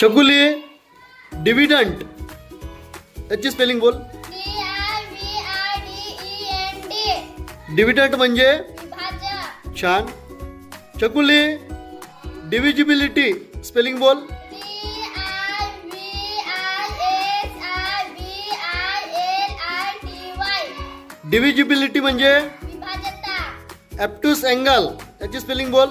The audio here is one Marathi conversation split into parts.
छकुली डिव्हिडंट याची स्पेलिंग बोल. D I V I D E N D dividend म्हणजे? विभाजक छान. छकुली डिव्हिजिबिलिटी स्पेलिंग बोल. D I V I S I V I L I T Y divisibility म्हणजे? विभाजकता. ॲप्टूस अँगल याची स्पेलिंग बोल.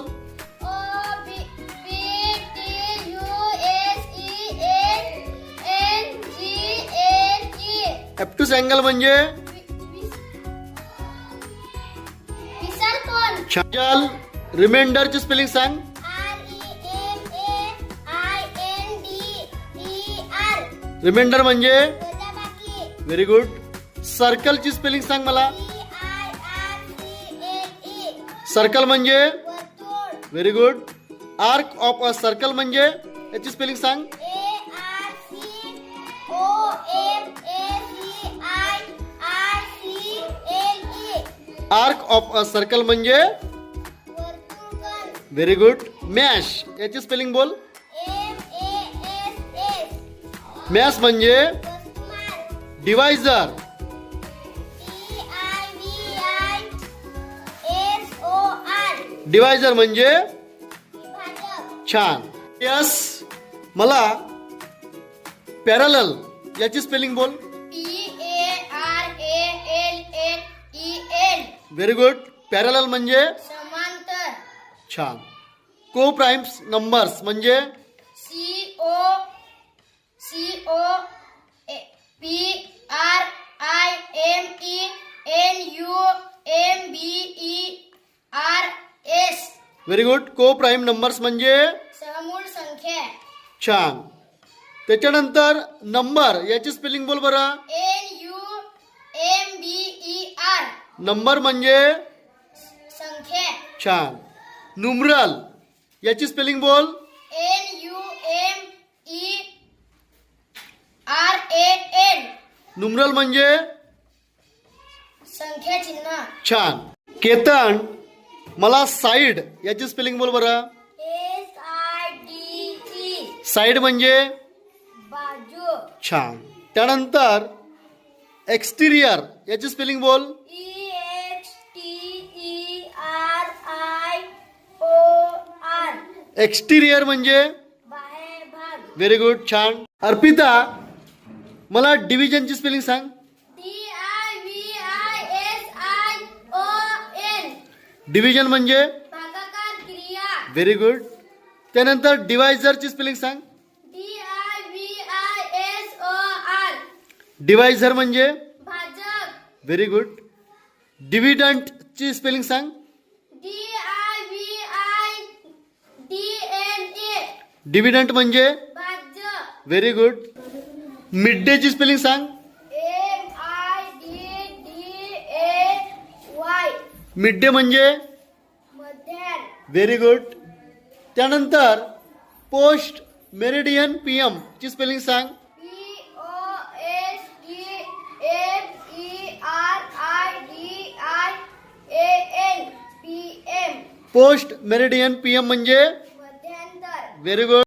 ॲप्टूस अँगल म्हणजे? छान रिमाइंडरची स्पेलिंग सांग. R E M A I N D E R reminder म्हणजे? व्हेरी गुड सर्कलची स्पेलिंग सांग मला. सर्कल म्हणजे? वर्तुळ. Very good arc of a circle म्हणजे? याची स्पेलिंग सांग. आर्क ऑफ अ सर्कल म्हणजे व्हेरी गुड. मॅश. याची स्पेलिंग बोल. मॅश म्हणजे डिवायझर डिवायझर म्हणजे छान. यस. मला पॅरल याची स्पेलिंग बोल. व्हेरी गुड पॅरल म्हणजे? समांतर. छान. को प्राईम्स नंबर्स म्हणजे? C O C O P R I M E N U M B E R S very good coprime numbers म्हणजे? समूळ संख्या. छान. त्याच्यानंतर नंबर याची स्पेलिंग बोल बरं. N U M B number म्हणजे संख्या. छान. नुमरल. याची स्पेलिंग बोल. N U M E R A N numeral म्हणजे संख्या चिन्ह. छान. केतन. मला साईड. याची स्पेलिंग बोल बरं. S I D E side म्हणजे बाजू. छान. त्यानंतर एक्सटिरियर. याची स्पेलिंग बोल. ई एक्सटिरियर म्हणजे? व्हेरी गुड छान. अर्पिता मला डिव्हिजनची स्पेलिंग सांग. डिव्हिजन म्हणजे? व्हेरी गुड त्यानंतर डिवायझरची स्पेलिंग सांग. डिवायझर म्हणजे? व्हेरी गुड डिव्हिडंटची स्पेलिंग सांग D I V I dividend म्हणजे? व्हेरी गुड मिड डेची स्पेलिंग सांग. M I D D A Y midday म्हणजे? मध्यान. व्हेरी गुड त्यानंतर पोस्ट मेरिडियन पी एम ची स्पेलिंग सांग P O S T M E R I D I A N P M post meridian P M म्हणजे? Very good